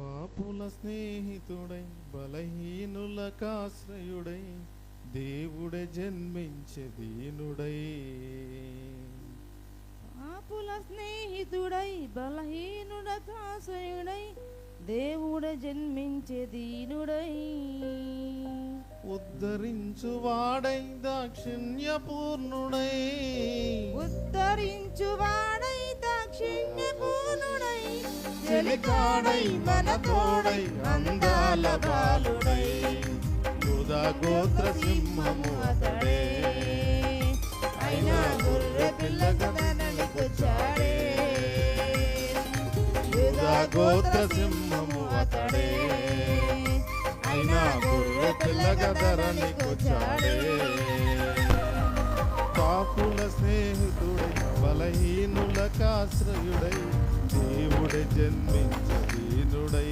పాపుల స్నేహితుడై బలహీనులకాశ్రయుడై దేవుడే జన్మించే దీనుడై. పాపుల స్నేహితుడై బలహీనుడ కాసయుడై దేవుడ జన్మించే దీనుడై. ఉద్ధరించువాడై దాక్షిణ్యపూర్ణుడై. ఉద్ధరించువాడై చెలికాడై మన తోడై అందాల బాలుడై. యూదా గోత్ర సింహము అతడే. అయినా గొర్రె పిల్ల కదననికొచ్చాడే యూదా గోత్ర సింహము అతడే. అయినా గొర్రె పిల్లగా ధరణికొచ్చాడే పాపుల స్నేహితుడై బలహీనులకాశ్రయుడై దేవుడే జన్మించ దీనుడై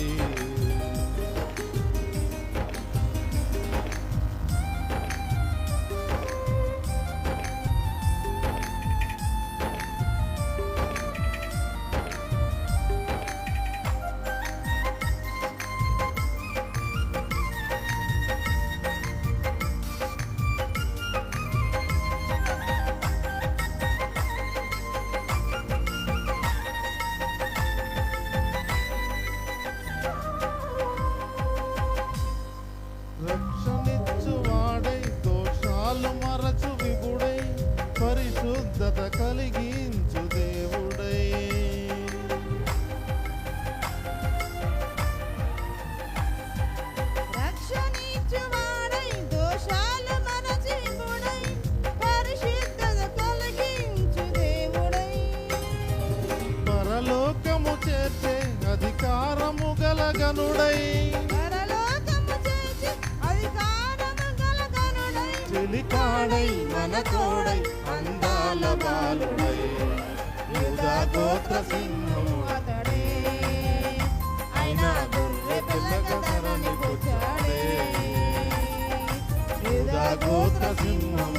గలగనుడై చెలికాడై మన తోడై అందాల బాలుడై. యూదా గోత్ర సింహము అతడే. అయినా గొర్రె ధరణికొచ్చాడే. యూదా గోత్ర సింహము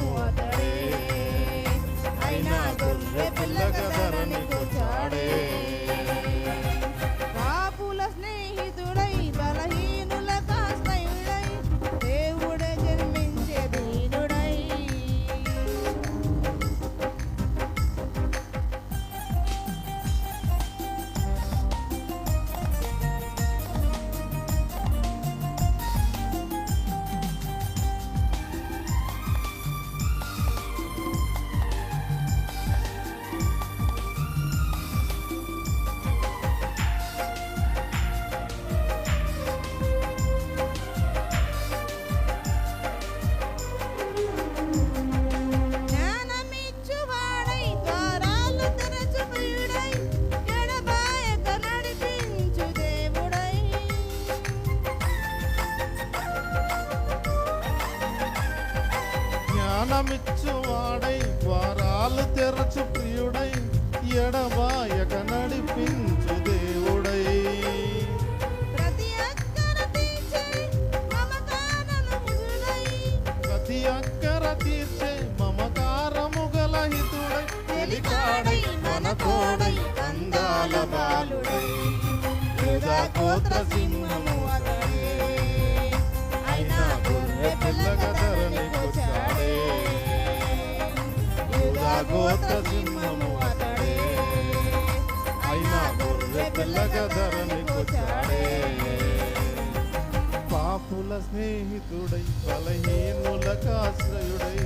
జ్ఞానమిచ్చువాడై ద్వారాలు తెరచు ప్రియుడై ఎడబాయక నడిపించు దేవుడై. ప్రతి అక్కర తీర్చే మమకారము గల హితుడై చెలికాడై మన తోడై అందాల బాలుడై సింహము అతడే. గోత్ర సింహము అతడే. అయినా గొర్రె పిల్లగా ధరణికొచ్చాడే పాపుల స్నేహితుడై బలహీనులకు ఆశ్రయుడై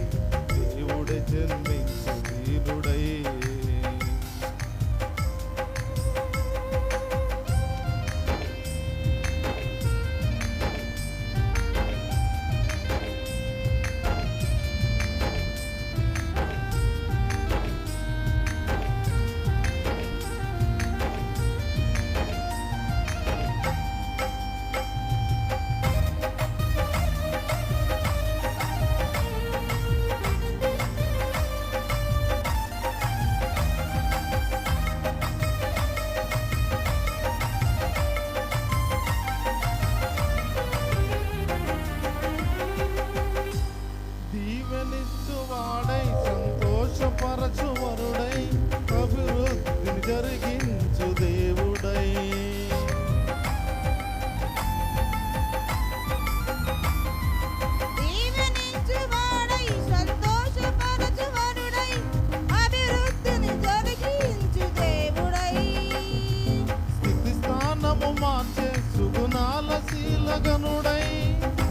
మగనుడై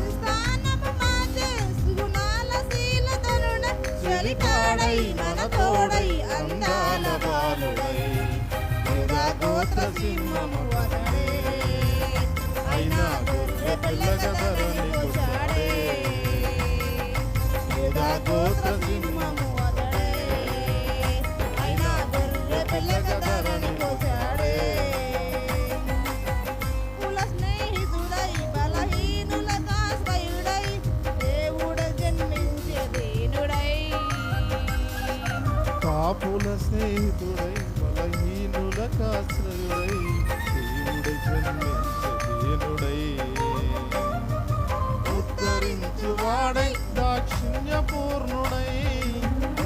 స్థానము మన తోడై అందాల బాలుడై గోత్ర సింహము అతడే అయినా గొర్రె పిల్ల ధరణికి గోత్ర సింహ పాపుల స్నేహితుడై బలహీనులకు ఆశ్రయుడై దేవుడు జన్మించదీనుడై. ఉద్ధరించువాడై దాక్షిణ్యపూర్ణుడై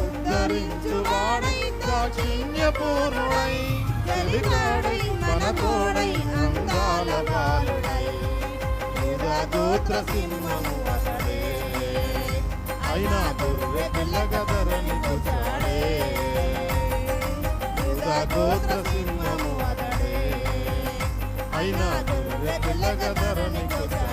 ఉద్ధరించువాడై దాక్షిణ్యపూర్ణుడై. చెలికాడై మన తోడై అందాల బాలుడై. యూదా గోత్ర సింహము అతడే అయినా గొర్రె పిల్లగా ధరని వచ్చాడే గోత్ర సింహము అతడే అయినా గొర్రె పిల్లగా ధరని వచ్చాడే